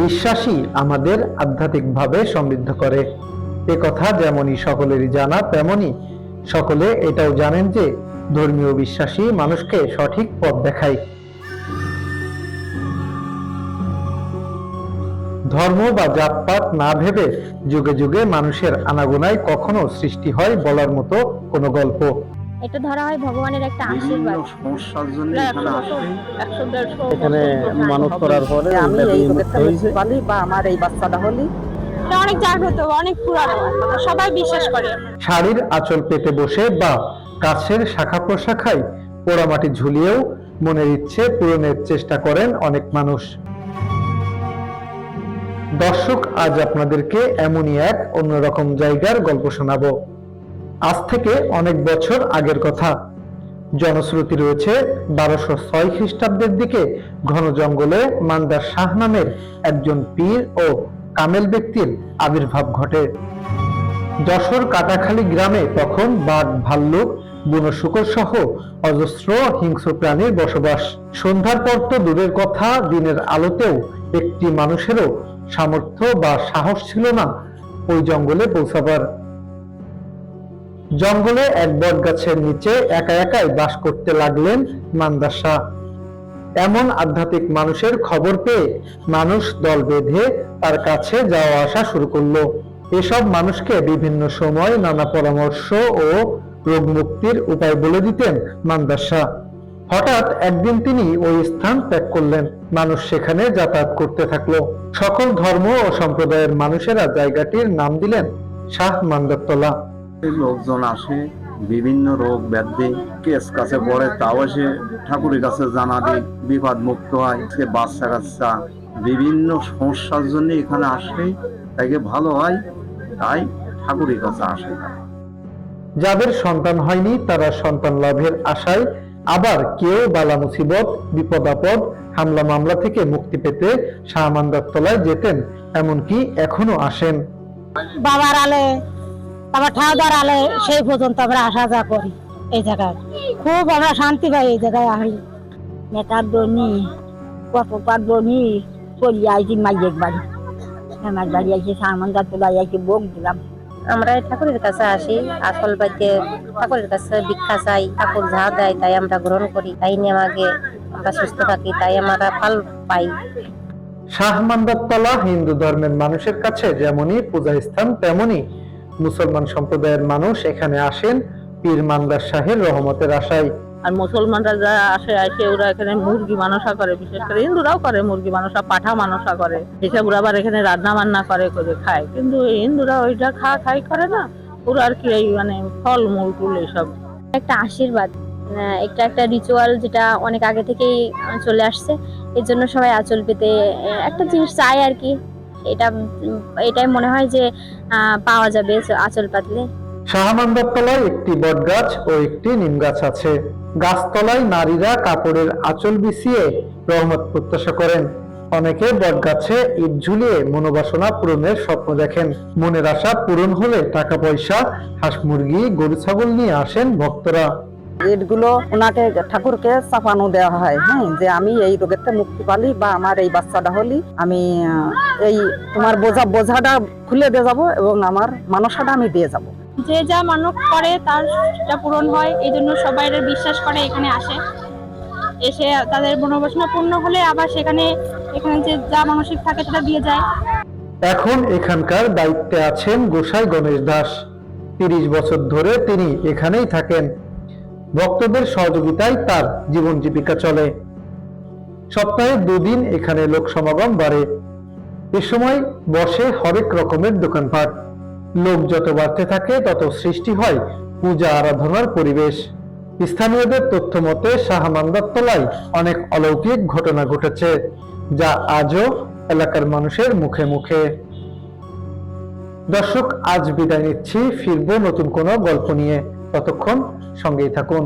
বিশ্বাসই আমাদের আধ্যাত্মিকভাবে সমৃদ্ধ করে। এ কথা যেমনই সকলেরই জানা তেমনি সকলে এটাও জানেন যে ধর্মীয় বিশ্বাসী মানুষকে সঠিক পথ দেখায়। ধর্ম বা জাতপাত না ভেবে যুগে যুগে মানুষের আনাগোনায় কখনো সৃষ্টি হয় বলার মতো কোনো গল্প। এটা ধরা হয় ভগবানের একটা আশীর্বাদ। সমস্যার জন্য এখানে মানত করার পরে আমি এই পালি বা আমার এই বাচ্চাটা হলি। অনেক জাগ্রত অনেক পুরানো। সবাই বিশ্বাস করে। শাড়ির আঁচল পেতে বসে বা গাছের শাখা প্রশাখায় পোড়ামাটি ঝুলিয়েও মনের ইচ্ছে পূরণের চেষ্টা করেন অনেক মানুষ। দর্শক আজ আপনাদেরকে এমনই এক অন্যরকম জায়গার গল্প শোনাবো। আজ থেকে অনেক বছর আগের কথা। জনশ্রুতি রয়েছে বারোশো ছয় খ্রিস্টাব্দের দিকে ঘন জঙ্গলে মান্দার শাহ নামের একজন পীর ও কামেল ব্যক্তির আবির্ভাব ঘটে। যশোর কাটাখালী গ্রামে তখন বাঘ, ভাল্লুক, বুনো শুকর সহ অজস্র হিংস্র প্রাণীর বসবাস। সন্ধ্যার পর তো দূরের কথা, দিনের আলোতেও একটি মানুষেরও সামর্থ্য বা সাহস ছিল না ওই জঙ্গলে পৌঁছাবার। জঙ্গলে এক বট গাছের নিচে একা একাই বাস করতে লাগলেন মান্দার শাহ এমন আধ্যাত্মিক মানুষের খবর পেয়ে মানুষ দল বেঁধে তার কাছে যাওয়া আসা শুরু করল। এসব মানুষকে বিভিন্ন সময় নানা পরামর্শ ও রোগ মুক্তির উপায় বলে দিতেন মান্দার শাহ হঠাৎ একদিন তিনি ওই স্থান ত্যাগ করলেন। মানুষ সেখানে যাতায়াত করতে থাকল। সকল ধর্ম ও সম্প্রদায়ের মানুষেরা জায়গাটির নাম দিলেন শাহ মান্দারতলা। লোকজন আসে বিভিন্ন রোগ ব্যাধি কেস কাছে পড়ে তাও সে ঠাকুরের কাছে জানা দিই বিপদ মুক্ত হয়। সে বাচ্চা কাচ্চা বিভিন্ন সমস্যার জন্য এখানে আসে তাকে ভালো হয় তাই ঠাকুরের কাছে আসে। যাদের সন্তান হয়নি তারা সন্তান লাভের আশায় আবার কেউ বালা মুসিবত বিপদ আপদ হামলা মামলা থেকে মুক্তি পেতে শাহমান্দার তলায় যেতেন এমনকি এখনও আসেন। বাবার আলে তারপর ঠাউদার আলে সেই পর্যন্ত আমরা আসা যা করি এই জায়গায়। খুব আমরা শান্তি পাই এই জায়গায় আসি নেতার দনি কতকার দনি চলি আইছি মাইয়ের বাড়ি। আমার বাড়ি আইছি সারমন্দার তোলাই আইছি বোক দিলাম। আমরা এই ঠাকুরের কাছে আসি আসল পাইতে ঠাকুরের কাছে ভিক্ষা চাই ঠাকুর যা দেয় তাই আমরা গ্রহণ করি তাই নিয়ে আমাকে আমরা সুস্থ থাকি তাই আমরা ফল পাই। শাহমান্দার তলা হিন্দু ধর্মের মানুষের কাছে যেমনই পূজা স্থান তেমনি মুসলমান সম্প্রদায়ের মানুষ এখানে আসেন পীর মান্দার শাহের রহমতের আশায়। আর মুসলমানরা যারা আসে আসে ওরা এখানে মুরগি মানসা করে বিশেষ করে হিন্দুরাও করে মুরগি মানসা পাঠা মানসা করে। হিসাব ওরা আবার এখানে রান্না বান্না করে করে খায়। কিন্তু হিন্দুরা ওইটা খা খাই করে না ওরা আর কি এই মানে ফল মূল টুল এইসব একটা আশীর্বাদ আহ, একটা একটা রিচুয়াল যেটা অনেক আগে থেকেই চলে আসছে। এর জন্য সবাই আঁচল পেতে একটা জিনিস চায় আর কি। এটাই মনে হয় যে পাওয়া যাবে আঁচল পাতলে। শাহমান্দার তলায় একটি বটগাছ ও একটি নিম গাছ আছে। গাছতলায় নারীরা কাপড়ের আঁচল বিছিয়ে রহমত প্রত্যাশা করেন। অনেকে বটগাছে ইট ঝুলিয়ে মনোবাসনা পূরণের স্বপ্ন দেখেন। মনের আশা পূরণ হলে টাকা পয়সা হাঁস মুরগি গরু ছাগল নিয়ে আসেন ভক্তরা। এগুলো ওনাকে ঠাকুরকে চাপানো দেওয়া হয় হ্যাঁ যে আমি এই রোগের থেকে মুক্তি পালি বা আমার এই বাচ্চাটা হলি আমি এই তোমার বোঝা বোঝাটা খুলে দিয়ে যাব এবং আমার মানসাটা আমি দিয়ে যাব। যে যা মানব করে তার সেটা পূরণ হয় এই জন্য সবাই বিশ্বাস করে এখানে আসে। এসে তাদের মনোবাসনা পূর্ণ হলে আবার সেখানে এখানে যে যা মানসিক থাকে সেটা দিয়ে যায়। এখন এখানকার দায়িত্বে আছেন গোসাই গণেশ দাস। তিরিশ বছর ধরে তিনি এখানেই থাকেন। ভক্তদের সহযোগিতায় তার জীবন জীবিকা চলে। সপ্তাহে দুদিন এখানে লোক সমাগম বাড়ে। এ সময় বসে হরেক রকমের দোকানপাট। লোক যত বাড়তে থাকে, তত সৃষ্টি হয় পূজা আরাধনার পরিবেশ। স্থানীয়দের তথ্য মতে, শাহমান্দার তলায় অনেক অলৌকিক ঘটনা ঘটেছে, যা আজও এলাকার মানুষের মুখে মুখে। দর্শক, আজ বিদায় নিচ্ছি। ফিরবো নতুন কোনো গল্প নিয়ে। ততক্ষণ সঙ্গেই থাকুন।